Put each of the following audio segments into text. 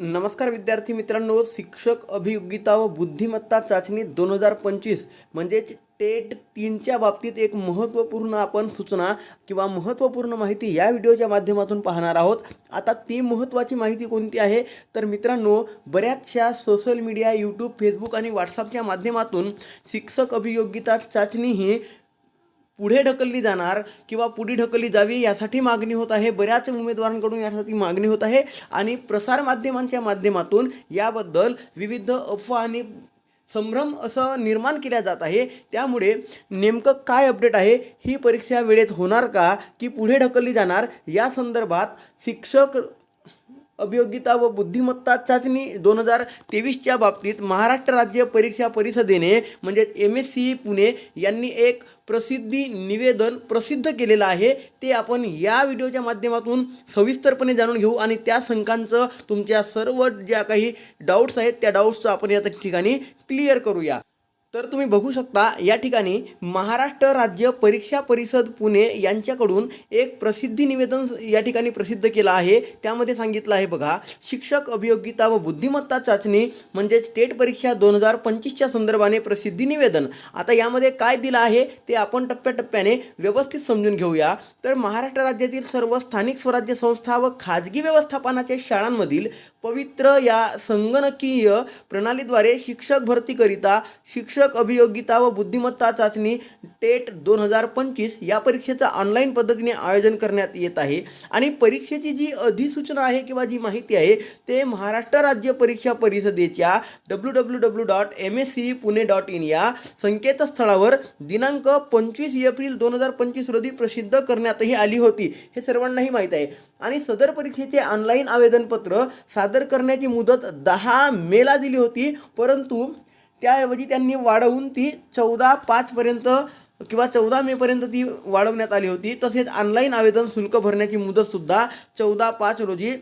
नमस्कार विद्यार्थी मित्रांनो शिक्षक अभियोगिता व बुद्धिमत्ता चाचणी दोन हजार पंचवीस म्हणजेच टेट तीनच्या बाबतीत एक महत्त्वपूर्ण आपण सूचना किंवा महत्त्वपूर्ण माहिती या व्हिडिओच्या माध्यमातून पाहणार आहोत. आता ती महत्त्वाची माहिती कोणती आहे? तर मित्रांनो बऱ्याचशा सोशल मीडिया यूट्यूब फेसबुक आणि व्हॉट्सअपच्या माध्यमातून शिक्षक अभियोगिता चाचणी ही पुढे ढकलली जाणार किंवा पुढे ढकलली जावी यासाठी मागणी होत आहे. बऱ्याच उमेदवारांकडून यासाठी मागणी होत आहे. आणि प्रसारमाध्यमांच्या माध्यमातून याबद्दल विविध अफवा आणि संभ्रम असं निर्माण केल्या जात आहे. त्यामुळे नेमकं काय अपडेट आहे? ही परीक्षा वेळेत होणार का? की पुढे ढकलली जाणार? या संदर्भात शिक्षक अभियोगिता व बुद्धिमत्ता चाचणी दोन हजार तेवीसच्या बाबतीत महाराष्ट्र राज्य परीक्षा परिषदेने म्हणजेच एम एस सी पुणे यांनी एक प्रसिद्धी निवेदन प्रसिद्ध केलेलं आहे. ते आपण या व्हिडिओच्या माध्यमातून सविस्तरपणे जाणून घेऊ आणि त्या शंकांचं तुमच्या सर्व ज्या काही डाऊट्स आहेत त्या डाऊट्सचं आपण या ठिकाणी क्लिअर करूया. तर तुम्ही बघू शकता या ठिकाणी महाराष्ट्र राज्य परीक्षा परिषद पुणे यांच्याकडून एक प्रसिद्धी निवेदन या ठिकाणी प्रसिद्ध केलं आहे. त्यामध्ये सांगितलं आहे बघा शिक्षक अभियोगिता व बुद्धिमत्ता चाचणी म्हणजेच टेट परीक्षा दोन हजार पंचवीसच्या संदर्भाने प्रसिद्धी निवेदन. आता यामध्ये काय दिलं आहे ते आपण टप्प्याटप्प्याने व्यवस्थित समजून घेऊया. तर महाराष्ट्र राज्यातील सर्व स्थानिक स्वराज्य संस्था व खाजगी व्यवस्थापनाच्या शाळांमधील पवित्र या संगणकीय प्रणालीद्वारे शिक्षक भरतीकरिता शिक्षक शिक्षक अभियोगिता व बुद्धिमत्ता चाचणी टेट दोन हजार पंचवीस या परीक्षेचं ऑनलाईन पद्धतीने आयोजन करण्यात येत आहे. आणि परीक्षेची जी अधिसूचना आहे किंवा जी माहिती आहे ते महाराष्ट्र राज्य परीक्षा परिषदेच्या W W W dot M S C Pune dot in या संकेतस्थळावर दिनांक पंचवीस एप्रिल दोन हजार पंचवीस रोजी प्रसिद्ध करण्यातही आली होती. हे सर्वांनाही माहीत आहे. आणि सदर परीक्षेचे ऑनलाईन आवेदनपत्र सादर करण्याची मुदत दहा मेला दिली होती परंतु त्याऐवजी त्यांनी वाढवून ती चौदा पाचपर्यंत किंवा चौदा मेपर्यंत ती वाढवण्यात आली होती. तसेच ऑनलाईन आवेदन शुल्क भरण्याची मुदतसुद्धा चौदा पाच रोजी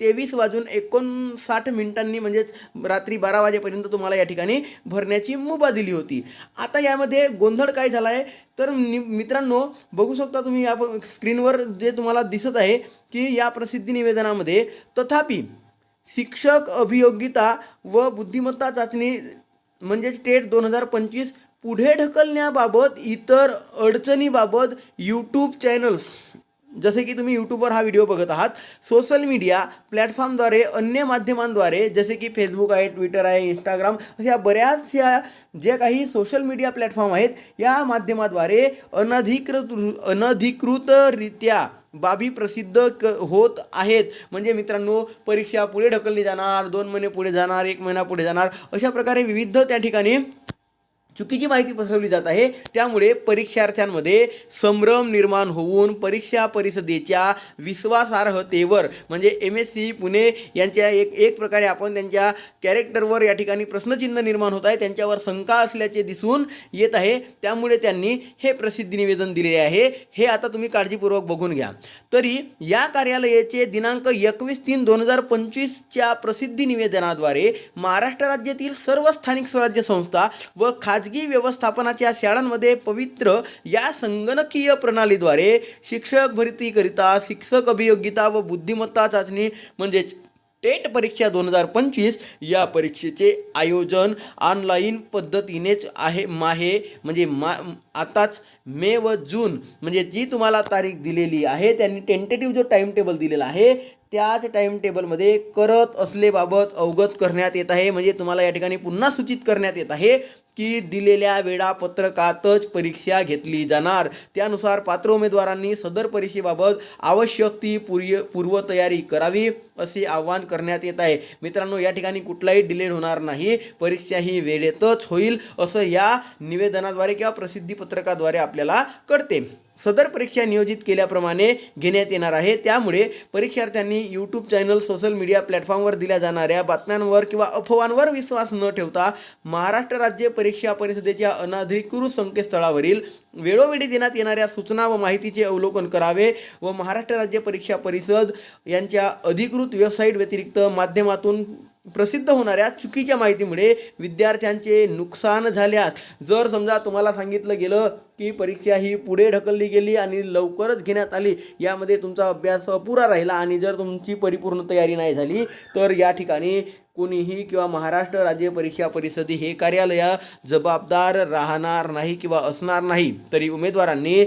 तेवीस वाजून एकोणसाठ मिनिटांनी म्हणजेच रात्री बारा वाजेपर्यंत तुम्हाला या ठिकाणी भरण्याची मुभा दिली होती. आता यामध्ये गोंधळ काय झाला आहे तर नि मित्रांनो बघू शकता तुम्ही या स्क्रीनवर जे तुम्हाला दिसत आहे की या प्रसिद्धी निवेदनामध्ये तथापि शिक्षक अभियोगिता व बुद्धिमत्ता चाचणी म्हणजेच स्टेट दोन हजार पंचवीस पुढे ढकलण्याबाबत इतर अडचणीबाबत यूट्यूब चॅनल्स जसे की तुम्ही यूट्यूबवर हा व्हिडिओ बघत आहात सोशल मीडिया प्लॅटफॉर्मद्वारे अन्य माध्यमांद्वारे जसे की फेसबुक आहे ट्विटर आहे इंस्टाग्राम अशा बऱ्याचशा जे काही सोशल मीडिया प्लॅटफॉर्म आहेत या माध्यमाद्वारे अनधिकृत अनधिकृतरित्या बाबी प्रसिद्ध क होत आहेत. म्हणजे मित्रांनो परीक्षा पुढे ढकलली जाणार दोन महिने पुढे जाणार एक महिना पुढे जाणार अशा प्रकारे विविध त्या ठिकाणी चुकीची माहिती पसरवली जात आहे. त्यामुळे परीक्षार्थ्यांमध्ये संभ्रम निर्माण होऊन परीक्षा परिषदेच्या विश्वासार्हतेवर म्हणजे एम एस सी पुणे यांच्या एक एक प्रकारे आपण त्यांच्या कॅरेक्टरवर या ठिकाणी प्रश्नचिन्ह निर्माण होत आहे. त्यांच्यावर शंका असल्याचे दिसून येत आहे. त्यामुळे त्यांनी हे प्रसिद्धी निवेदन दिलेले आहे. हे आता तुम्ही काळजीपूर्वक बघून घ्या. तरी या कार्यालयाचे दिनांक एकवीस तीन दोन हजार पंचवीसच्या प्रसिद्धी निवेदनाद्वारे महाराष्ट्र राज्यातील सर्व स्थानिक स्वराज्य संस्था व खाजगी व्यवस्थापनाच्या शाळांमध्ये पवित्र या संगणकीय प्रणालीद्वारे शिक्षक भरतीकरिता शिक्षक अभियोगिता व बुद्धिमत्ता चाचणी म्हणजेच टेट परीक्षा दोन हजार पंचवीस या परीक्षेचे आयोजन ऑनलाईन पद्धतीनेच आहे माहे म्हणजे मा आताच मे व जून म्हणजे जी तुम्हाला तारीख दिलेली आहे त्यांनी टेंटेटिव्ह जो टाईम टेबल दिलेला आहे त्याच टाईम टेबलमध्ये करत असलेबाबत अवगत करण्यात येत आहे. म्हणजे तुम्हाला या ठिकाणी पुन्हा सूचित करण्यात येत आहे. की दिलेल्या वेळापत्रकातच परीक्षा घेतली जाणार. त्यानुसार पात्र उमेदवारांनी सदर परीक्षेबाबत आवश्यक ती पूर्य पूर्वतयारी करावी असे आवाहन करण्यात येत आहे. मित्रांनो या ठिकाणी कुठलाही डिलेड होणार नाही. परीक्षा ही वेळेतच होईल असं या निवेदनाद्वारे किंवा प्रसिद्धी पत्रकाद्वारे आपल्याला कळते. सदर परीक्षा नियोजित केल्याप्रमाणे घेण्यात येणार आहे. त्यामुळे परीक्षार्थ्यांनी यूट्यूब चॅनल सोशल मीडिया प्लॅटफॉर्मवर दिल्या जाणाऱ्या बातम्यांवर किंवा अफवांवर विश्वास न ठेवता महाराष्ट्र राज्य परीक्षा परिषदेच्या अनाधिकृत संकेतस्थळावरील वेळोवेळी देण्यात येणाऱ्या सूचना व माहितीचे अवलोकन करावे व महाराष्ट्र राज्य परीक्षा परिषद यांच्या अधिकृत वेबसाईट व्यतिरिक्त माध्यमातून प्रसिद्ध होणाऱ्या चुकीच्या माहितीमुळे विद्यार्थ्यांचे नुकसान झाल्यास जर समजा तुम्हाला सांगितलं गेलं की परीक्षा ही पुढे ढकलली गेली आणि लवकरच घेण्यात आली यामध्ये तुमचा अभ्यास अपुरा राहिला आणि जर तुमची परिपूर्ण तयारी नाही झाली तर या ठिकाणी कोणीही किंवा महाराष्ट्र राज्य परीक्षा परिषद हे कार्यालय जबाबदार राहणार नाही किंवा असणार नाही. तरी उमेदवारांनी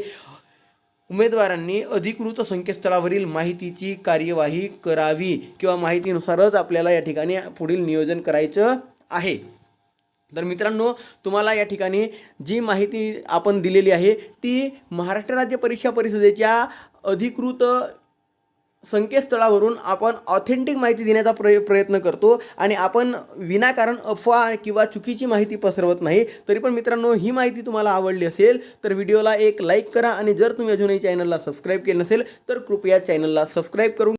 उमेदवारांनी अधिकृत संकेतस्थळावरील माहितीची कार्यवाही करावी किंवा माहितीनुसारच आपल्याला या ठिकाणी पुढील नियोजन करायचं आहे. तर मित्रांनो तुम्हाला या ठिकाणी जी माहिती आपण दिलेली आहे ती महाराष्ट्र राज्य परीक्षा परिषदेच्या अधिकृत संकेतस्थळावरून आपण ऑथेंटिक माहिती देण्याचा प्रय प्रयत्न करतो आणि आपण विनाकारण अफवा किंवा चुकीची माहिती पसरवत नाही. तरी पण मित्रांनो ही माहिती तुम्हाला आवडली असेल तर व्हिडिओला एक लाईक करा आणि जर तुम्ही अजूनही चॅनलला सबस्क्राईब केलं नसेल तर कृपया चॅनलला सबस्क्राईब करून